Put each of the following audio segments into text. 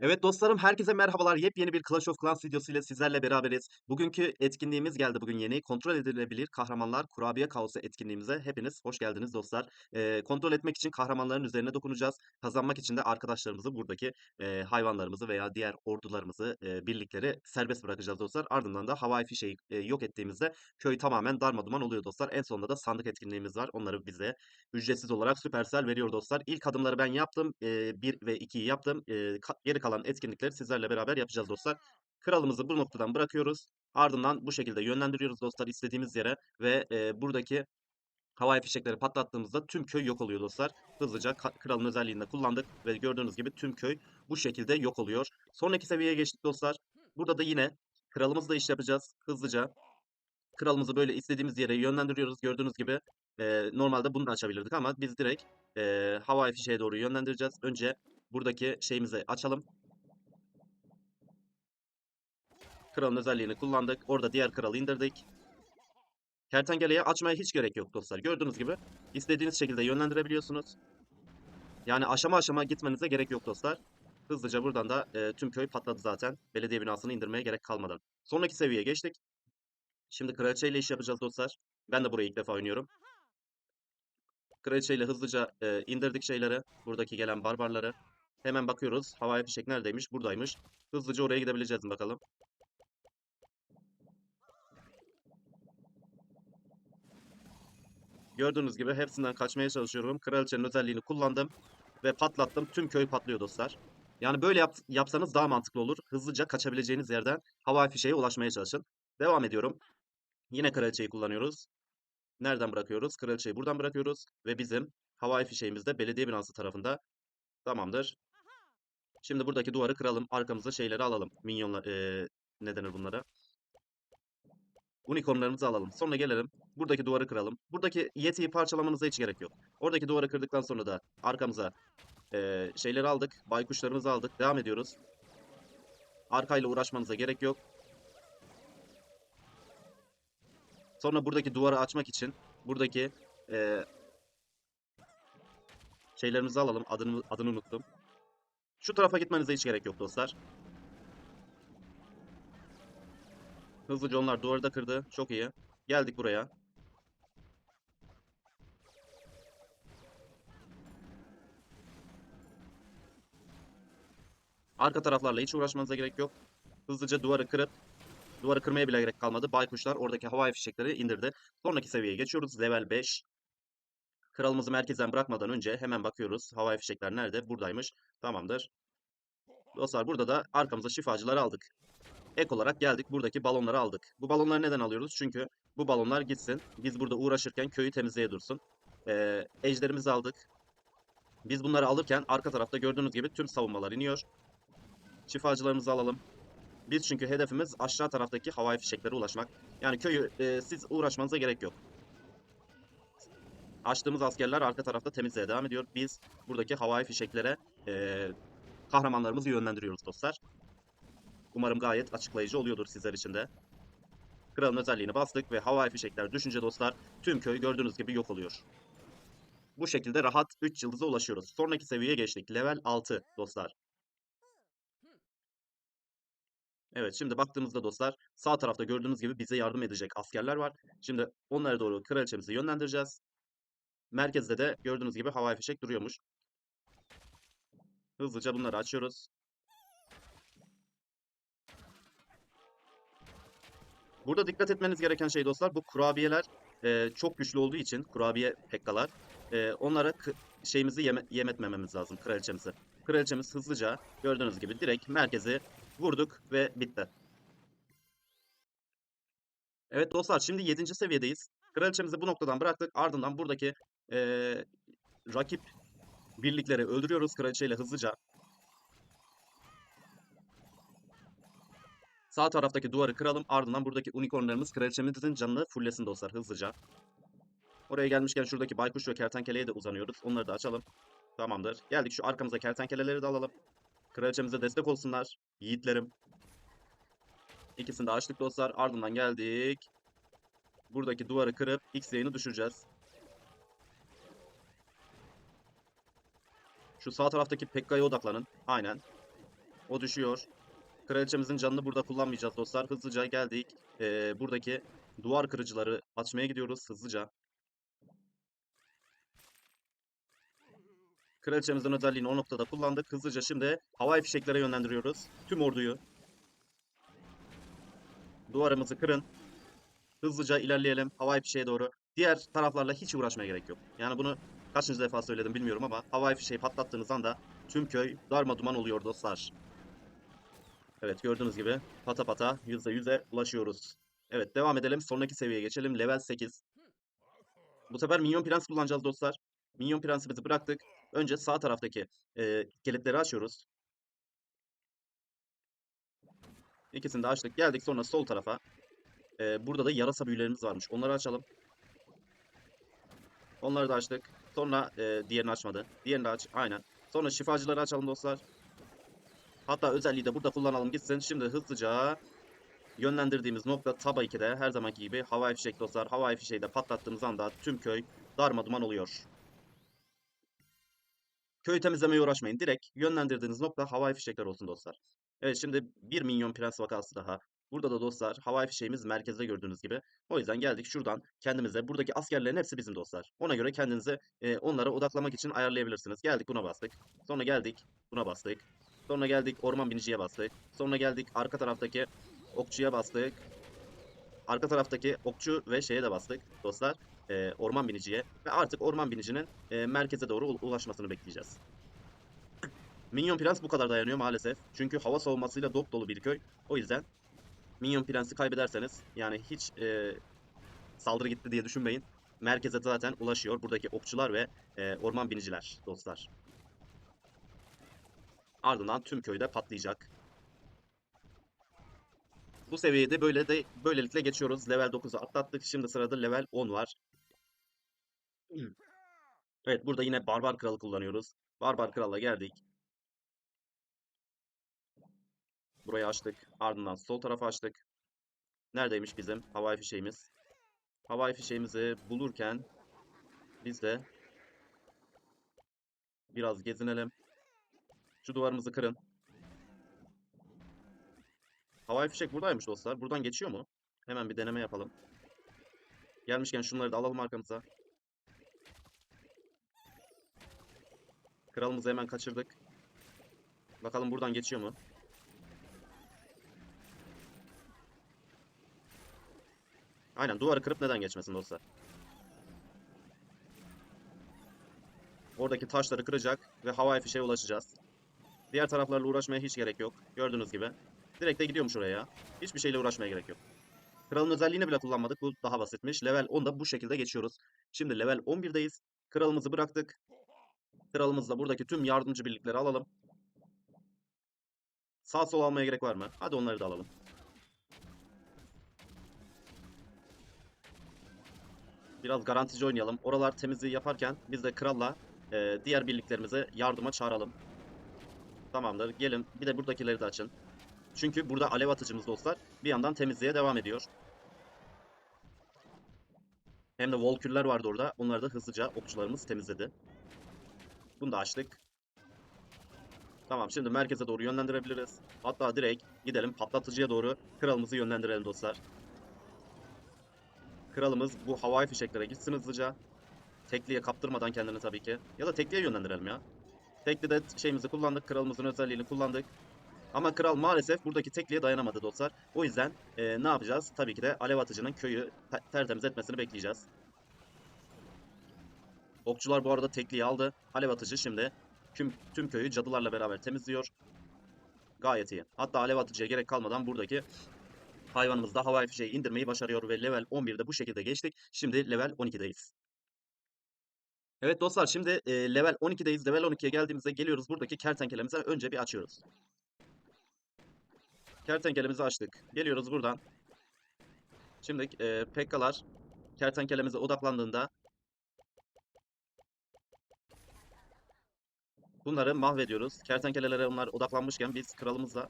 Evet dostlarım herkese merhabalar. Yepyeni bir Clash of Clans videosu ile sizlerle beraberiz. Bugünkü etkinliğimiz geldi bugün yeni. Kontrol edilebilir kahramanlar kurabiye kaosu etkinliğimize hepiniz hoş geldiniz dostlar. Ee, kontrol etmek için kahramanların üzerine dokunacağız. Kazanmak için de arkadaşlarımızı buradaki e, hayvanlarımızı veya diğer ordularımızı, e, birlikleri serbest bırakacağız dostlar. Ardından da havai fişeği e, yok ettiğimizde köy tamamen darmaduman oluyor dostlar. En sonunda da sandık etkinliğimiz var. Onları bize ücretsiz olarak Supercell veriyor dostlar. İlk adımları ben yaptım. 1 ve 2'yi yaptım. E, geri kalan etkinlikleri sizlerle beraber yapacağız dostlar. Kralımızı bu noktadan bırakıyoruz. Ardından bu şekilde yönlendiriyoruz dostlar istediğimiz yere ve e, buradaki havai fişekleri patlattığımızda tüm köy yok oluyor dostlar. Hızlıca kralın özelliğini de kullandık ve gördüğünüz gibi tüm köy bu şekilde yok oluyor. Sonraki seviyeye geçtik dostlar. Burada da yine kralımızla iş yapacağız hızlıca. Kralımızı böyle istediğimiz yere yönlendiriyoruz. Gördüğünüz gibi e, normalde bunu da açabilirdik ama biz direkt e, havai fişeğe doğru yönlendireceğiz. Önce buradaki şeyimizi açalım. Kralın özelliğini kullandık. Orada diğer kralı indirdik. Kertenkeleyi açmaya hiç gerek yok dostlar. Gördüğünüz gibi istediğiniz şekilde yönlendirebiliyorsunuz. Yani aşama aşama gitmenize gerek yok dostlar. Hızlıca buradan da e, tüm köy patladı zaten. Belediye binasını indirmeye gerek kalmadan. Sonraki seviyeye geçtik. Şimdi kraliçeyle iş yapacağız dostlar. Ben de burayı ilk defa oynuyorum. Kraliçeyle hızlıca e, indirdik şeyleri. Buradaki gelen barbarları. Hemen bakıyoruz. Havai fişek neredeymiş? Buradaymış. Hızlıca oraya gidebileceğiz mi bakalım. Gördüğünüz gibi hepsinden kaçmaya çalışıyorum. Kraliçenin özelliğini kullandım ve patlattım. Tüm köy patlıyor dostlar. Yani böyle yap- yapsanız daha mantıklı olur. Hızlıca kaçabileceğiniz yerden havai fişeğe ulaşmaya çalışın. Devam ediyorum. Yine kraliçeyi kullanıyoruz. Nereden bırakıyoruz? Kraliçeyi buradan bırakıyoruz ve bizim havai fişeğimiz de belediye binası tarafında. Tamamdır. Şimdi buradaki duvarı kıralım. Arkamıza şeyleri alalım. Minyonlar, eee ne denir bunlara? Unicornlarımızı alalım. Sonra gelelim. Buradaki duvarı kıralım. Buradaki yetiyi parçalamanıza hiç gerek yok. Oradaki duvarı kırdıktan sonra da arkamıza eee, şeyleri aldık. Baykuşlarımızı aldık. Devam ediyoruz. Arkayla uğraşmanıza gerek yok. Sonra buradaki duvarı açmak için buradaki eee şeylerimizi alalım. Adını, adını unuttum. Şu tarafa gitmenize hiç gerek yok dostlar. Hızlıca onlar duvarı da kırdı. Çok iyi. Geldik buraya. Arka taraflarla hiç uğraşmanıza gerek yok. Hızlıca duvarı kırıp duvarı kırmaya bile gerek kalmadı. Baykuşlar oradaki havai fişekleri indirdi. Sonraki seviyeye geçiyoruz. Level 5. Kralımızı merkezden bırakmadan önce hemen bakıyoruz. Havai fişekler nerede? Buradaymış. Tamamdır. Dostlar burada da arkamıza şifacıları aldık. Ek olarak geldik buradaki balonları aldık. Bu balonları neden alıyoruz? Çünkü bu balonlar gitsin. Biz burada uğraşırken köyü temizleye dursun. Ee, ejderimizi aldık. Biz bunları alırken arka tarafta gördüğünüz gibi tüm savunmalar iniyor. Şifacılarımızı alalım. Biz çünkü hedefimiz aşağı taraftaki havai fişeklere ulaşmak. Yani köyü e, siz uğraşmanıza gerek yok. Açtığımız askerler arka tarafta temizliğe devam ediyor. Biz buradaki havai fişeklere e, kahramanlarımızı yönlendiriyoruz dostlar. Umarım gayet açıklayıcı oluyordur sizler için de. Kralın özelliğini bastık ve havai fişekler düşünce dostlar tüm köy gördüğünüz gibi yok oluyor. Bu şekilde rahat 3 yıldıza ulaşıyoruz. Sonraki seviyeye geçtik. Level 6 dostlar. Evet şimdi baktığımızda dostlar sağ tarafta gördüğünüz gibi bize yardım edecek askerler var. Şimdi onlara doğru kraliçemizi yönlendireceğiz. Merkezde de gördüğünüz gibi havai fişek duruyormuş. Hızlıca bunları açıyoruz. Burada dikkat etmeniz gereken şey dostlar bu kurabiyeler e, çok güçlü olduğu için kurabiye pekkalar e, onlara şeyimizi yeme, yem etmememiz lazım kraliçemizi. Kraliçemiz hızlıca gördüğünüz gibi direkt merkezi vurduk ve bitti. Evet dostlar şimdi 7. seviyedeyiz. Kraliçemizi bu noktadan bıraktık. Ardından buradaki e, rakip birlikleri öldürüyoruz kraliçeyle hızlıca. Sağ taraftaki duvarı kıralım. Ardından buradaki unicornlarımız kraliçemizin canını fulllesin dostlar hızlıca. Oraya gelmişken şuradaki baykuş ve kertenkeleye de uzanıyoruz. Onları da açalım. Tamamdır. Geldik şu arkamıza kertenkeleleri de alalım. Kraliçemize destek olsunlar. Yiğitlerim. İkisini de açtık dostlar. Ardından geldik. Buradaki duvarı kırıp X yayını düşüreceğiz. Şu sağ taraftaki Pekka'ya odaklanın. Aynen. O düşüyor. Kraliçemizin canını burada kullanmayacağız dostlar. Hızlıca geldik. Ee, buradaki duvar kırıcıları açmaya gidiyoruz hızlıca. Kraliçemizin özelliğini o noktada kullandık. Hızlıca şimdi havai fişeklere yönlendiriyoruz. Tüm orduyu. Duvarımızı kırın. Hızlıca ilerleyelim havai fişeğe doğru. Diğer taraflarla hiç uğraşmaya gerek yok. Yani bunu kaçıncı defa söyledim bilmiyorum ama havai fişeği patlattığınız anda tüm köy darma duman oluyor dostlar. Evet gördüğünüz gibi pata pata %100'e ulaşıyoruz. Evet devam edelim. Sonraki seviyeye geçelim. Level 8. Bu sefer minyon prens kullanacağız dostlar. Minyon prensimizi bıraktık. Önce sağ taraftaki e, kilitleri açıyoruz. İkisini de açtık. Geldik sonra sol tarafa. E, burada da yarasa büyülerimiz varmış. Onları açalım. Onları da açtık. Sonra e, diğerini açmadı. Diğerini aç. Aynen. Sonra şifacıları açalım dostlar. Hatta özelliği de burada kullanalım gitsin. Şimdi hızlıca yönlendirdiğimiz nokta Taba 2'de her zamanki gibi havai fişek dostlar. Havai fişeği de patlattığımız anda tüm köy darma duman oluyor. Köy temizlemeye uğraşmayın. Direkt yönlendirdiğiniz nokta havai fişekler olsun dostlar. Evet şimdi bir minyon prens vakası daha. Burada da dostlar havai fişeğimiz merkezde gördüğünüz gibi. O yüzden geldik şuradan kendimize buradaki askerlerin hepsi bizim dostlar. Ona göre kendinizi e, onlara odaklamak için ayarlayabilirsiniz. Geldik buna bastık. Sonra geldik buna bastık. Sonra geldik orman biniciye bastık. Sonra geldik arka taraftaki okçuya bastık. Arka taraftaki okçu ve şeye de bastık dostlar. e, orman biniciye. Ve artık orman binicinin e, merkeze doğru ul- ulaşmasını bekleyeceğiz. Minyon Prens bu kadar dayanıyor maalesef. Çünkü hava savunmasıyla dop dolu bir köy. O yüzden Minyon Prens'i kaybederseniz yani hiç e, saldırı gitti diye düşünmeyin. Merkeze zaten ulaşıyor buradaki okçular ve e, orman biniciler dostlar. Ardından tüm köyde patlayacak. Bu seviyede böyle de böylelikle geçiyoruz. Level 9'u atlattık. Şimdi sırada level 10 var. Evet burada yine Barbar Kralı kullanıyoruz. Barbar Kral'la geldik. Burayı açtık. Ardından sol tarafı açtık. Neredeymiş bizim havai fişeğimiz? Havai fişeğimizi bulurken biz de biraz gezinelim. Şu duvarımızı kırın. Havai fişek buradaymış dostlar. Buradan geçiyor mu? Hemen bir deneme yapalım. Gelmişken şunları da alalım arkamıza. Kralımızı hemen kaçırdık. Bakalım buradan geçiyor mu? Aynen duvarı kırıp neden geçmesin dostlar? Oradaki taşları kıracak ve havai fişeğe ulaşacağız. Diğer taraflarla uğraşmaya hiç gerek yok. Gördüğünüz gibi. Direkt de gidiyormuş oraya. Hiçbir şeyle uğraşmaya gerek yok. Kralın özelliğini bile kullanmadık. Bu daha basitmiş. Level 10'da bu şekilde geçiyoruz. Şimdi level 11'deyiz. Kralımızı bıraktık. Kralımızla buradaki tüm yardımcı birlikleri alalım. Sağ sol almaya gerek var mı? Hadi onları da alalım. Biraz garantici oynayalım. Oralar temizliği yaparken biz de kralla e, diğer birliklerimizi yardıma çağıralım. Tamamdır. Gelin. Bir de buradakileri de açın. Çünkü burada alev atıcımız dostlar bir yandan temizliğe devam ediyor. Hem de volküller vardı orada. Onları da hızlıca okçularımız temizledi. Bunu da açtık. Tamam şimdi merkeze doğru yönlendirebiliriz. Hatta direkt gidelim patlatıcıya doğru kralımızı yönlendirelim dostlar. Kralımız bu havai fişeklere gitsin hızlıca. Tekliye kaptırmadan kendini tabii ki. Ya da tekliye yönlendirelim ya. Tekli de şeyimizi kullandık. Kralımızın özelliğini kullandık. Ama kral maalesef buradaki tekliğe dayanamadı dostlar. O yüzden e, ne yapacağız? Tabii ki de alev atıcının köyü te- tertemiz etmesini bekleyeceğiz. Okçular bu arada tekliği aldı. Alev atıcı şimdi tüm, tüm köyü cadılarla beraber temizliyor. Gayet iyi. Hatta alev atıcıya gerek kalmadan buradaki hayvanımız da havai fişeği indirmeyi başarıyor ve level 11'de bu şekilde geçtik. Şimdi level 12'deyiz. Evet dostlar şimdi e, level 12'deyiz. Level 12'ye geldiğimizde geliyoruz buradaki kertenkelemize önce bir açıyoruz. Kertenkelemizi açtık. Geliyoruz buradan. Şimdi e, Pekkalar kertenkelemize odaklandığında bunları mahvediyoruz. Kertenkelelere onlar odaklanmışken biz kralımızla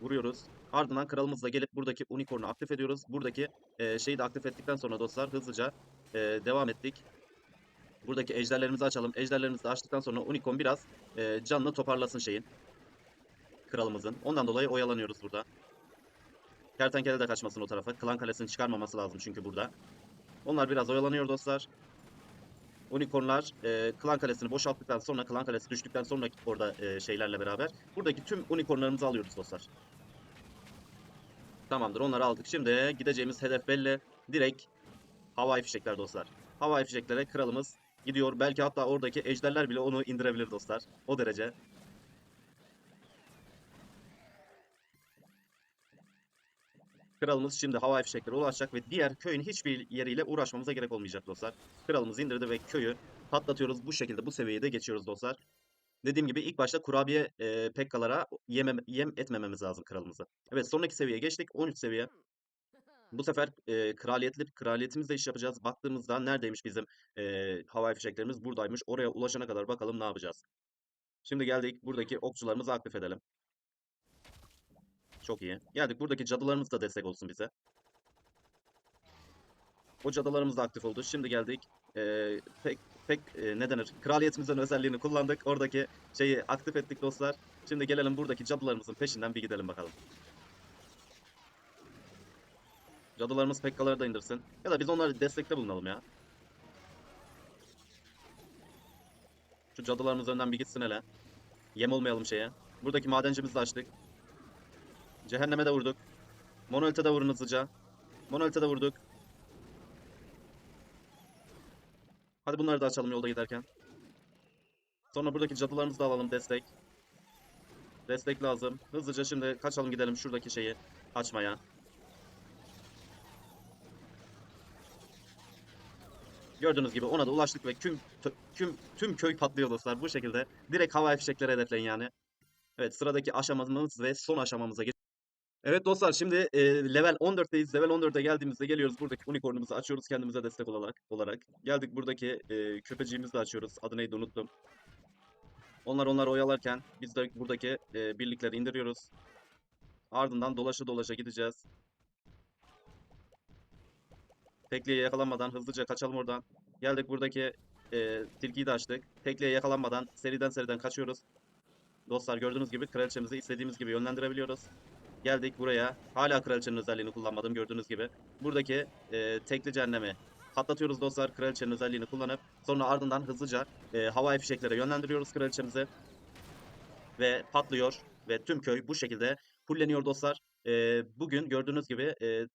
vuruyoruz. Ardından kralımızla gelip buradaki unicorn'u aktif ediyoruz. Buradaki e, şeyi de aktif ettikten sonra dostlar hızlıca e, devam ettik. Buradaki ejderlerimizi açalım. Ejderlerimizi de açtıktan sonra unicorn biraz e, canını toparlasın şeyin. kralımızın. Ondan dolayı oyalanıyoruz burada. Kertenkele de kaçmasın o tarafa. Klan kalesini çıkarmaması lazım çünkü burada. Onlar biraz oyalanıyor dostlar. Unicornlar e, klan kalesini boşalttıktan sonra, klan kalesi düştükten sonra orada e, şeylerle beraber buradaki tüm unicornlarımızı alıyoruz dostlar. Tamamdır onları aldık. Şimdi gideceğimiz hedef belli. Direkt havai fişekler dostlar. Havai fişeklere kralımız gidiyor. Belki hatta oradaki ejderler bile onu indirebilir dostlar. O derece. Kralımız şimdi havai fişeklere ulaşacak ve diğer köyün hiçbir yeriyle uğraşmamıza gerek olmayacak dostlar. Kralımız indirdi ve köyü patlatıyoruz. Bu şekilde bu seviyeyi de geçiyoruz dostlar. Dediğim gibi ilk başta kurabiye e, pekkalara yemem, yem etmememiz lazım kralımızı. Evet sonraki seviyeye geçtik. 13 seviye. Bu sefer e, kraliyetli kraliyetimizle iş yapacağız. Baktığımızda neredeymiş bizim e, havai fişeklerimiz? Buradaymış. Oraya ulaşana kadar bakalım ne yapacağız. Şimdi geldik. Buradaki okçularımızı aktif edelim. Çok iyi. Geldik. Buradaki cadılarımız da destek olsun bize. O cadılarımız da aktif oldu. Şimdi geldik. E, pek pek e, ne denir? Kraliyetimizin özelliğini kullandık. Oradaki şeyi aktif ettik dostlar. Şimdi gelelim buradaki cadılarımızın peşinden bir gidelim bakalım. Cadılarımız pekkaları da indirsin. Ya da biz onlara destekte bulunalım ya. Şu cadılarımız önden bir gitsin hele. Yem olmayalım şeye. Buradaki madencimizi de açtık. Cehenneme de vurduk. Monolith'e de vurun hızlıca. Monolith'e de vurduk. Hadi bunları da açalım yolda giderken. Sonra buradaki cadılarımızı da alalım destek. Destek lazım. Hızlıca şimdi kaçalım gidelim şuradaki şeyi açmaya. Gördüğünüz gibi ona da ulaştık ve tüm, tüm, tüm köy patlıyor dostlar. Bu şekilde direkt havai fişekleri hedefleyin yani. Evet sıradaki aşamamız ve son aşamamıza geç. Evet dostlar şimdi e, level 14'teyiz. Level 14'e geldiğimizde geliyoruz. Buradaki unicornumuzu açıyoruz kendimize destek olarak. olarak. Geldik buradaki e, köpeciğimizi de açıyoruz. Adı neydi unuttum. Onlar onlar oyalarken biz de buradaki e, birlikleri indiriyoruz. Ardından dolaşa dolaşa gideceğiz. Tekliğe yakalanmadan hızlıca kaçalım oradan. Geldik buradaki e, tilkiyi de açtık. Tekliğe yakalanmadan seriden seriden kaçıyoruz. Dostlar gördüğünüz gibi kraliçemizi istediğimiz gibi yönlendirebiliyoruz. Geldik buraya. Hala kraliçenin özelliğini kullanmadım gördüğünüz gibi. Buradaki e, tekli cehennemi patlatıyoruz dostlar kraliçenin özelliğini kullanıp. Sonra ardından hızlıca e, havai fişeklere yönlendiriyoruz kraliçemizi. Ve patlıyor. Ve tüm köy bu şekilde fulleniyor dostlar. E, bugün gördüğünüz gibi e,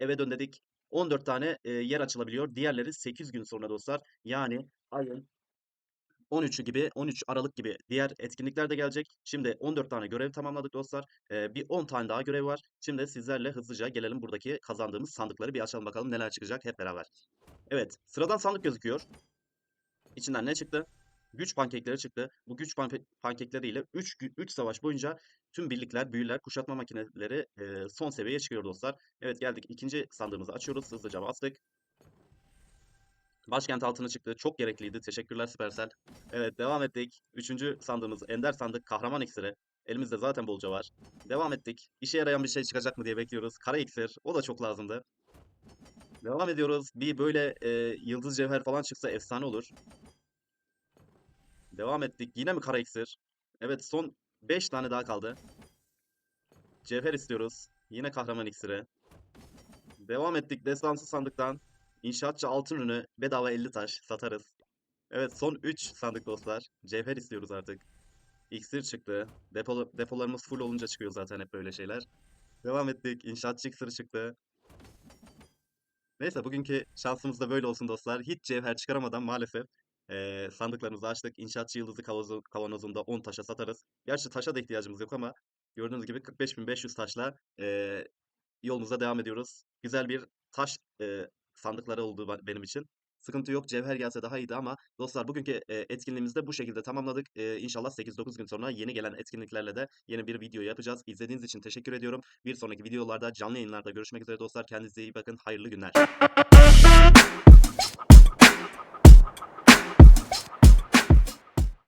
eve dön dedik. 14 tane e, yer açılabiliyor. Diğerleri 8 gün sonra dostlar. Yani ayın 13'ü gibi 13 Aralık gibi diğer etkinlikler de gelecek. Şimdi 14 tane görev tamamladık dostlar. Ee, bir 10 tane daha görev var. Şimdi sizlerle hızlıca gelelim buradaki kazandığımız sandıkları bir açalım bakalım neler çıkacak hep beraber. Evet sıradan sandık gözüküyor. İçinden ne çıktı? Güç pankekleri çıktı. Bu güç panke pankekleriyle 3 3 savaş boyunca tüm birlikler, büyüler, kuşatma makineleri e, son seviyeye çıkıyor dostlar. Evet geldik ikinci sandığımızı açıyoruz. Hızlıca bastık. Başkent altını çıktı. Çok gerekliydi. Teşekkürler Supercell. Evet devam ettik. Üçüncü sandığımız Ender sandık kahraman iksiri. Elimizde zaten bolca var. Devam ettik. İşe yarayan bir şey çıkacak mı diye bekliyoruz. Kara iksir. O da çok lazımdı. Devam ediyoruz. Bir böyle e, yıldız cevher falan çıksa efsane olur. Devam ettik. Yine mi kara iksir? Evet son 5 tane daha kaldı. Cevher istiyoruz. Yine kahraman iksiri. Devam ettik. Destansı sandıktan. İnşaatçı altın ürünü bedava 50 taş satarız. Evet son 3 sandık dostlar. Cevher istiyoruz artık. İksir çıktı. Depo, depolarımız full olunca çıkıyor zaten hep böyle şeyler. Devam ettik. İnşaatçı iksiri çıktı. Neyse bugünkü şansımız da böyle olsun dostlar. Hiç cevher çıkaramadan maalesef eee, sandıklarımızı açtık. İnşaatçı yıldızı kavanozu, kavanozunda 10 taşa satarız. Gerçi taşa da ihtiyacımız yok ama gördüğünüz gibi 45.500 taşla eee, yolumuza devam ediyoruz. Güzel bir taş eee, sandıkları oldu benim için. Sıkıntı yok. Cevher gelse daha iyiydi ama dostlar bugünkü e, etkinliğimizi de bu şekilde tamamladık. E, inşallah 8-9 gün sonra yeni gelen etkinliklerle de yeni bir video yapacağız. İzlediğiniz için teşekkür ediyorum. Bir sonraki videolarda canlı yayınlarda görüşmek üzere dostlar. Kendinize iyi bakın. Hayırlı günler.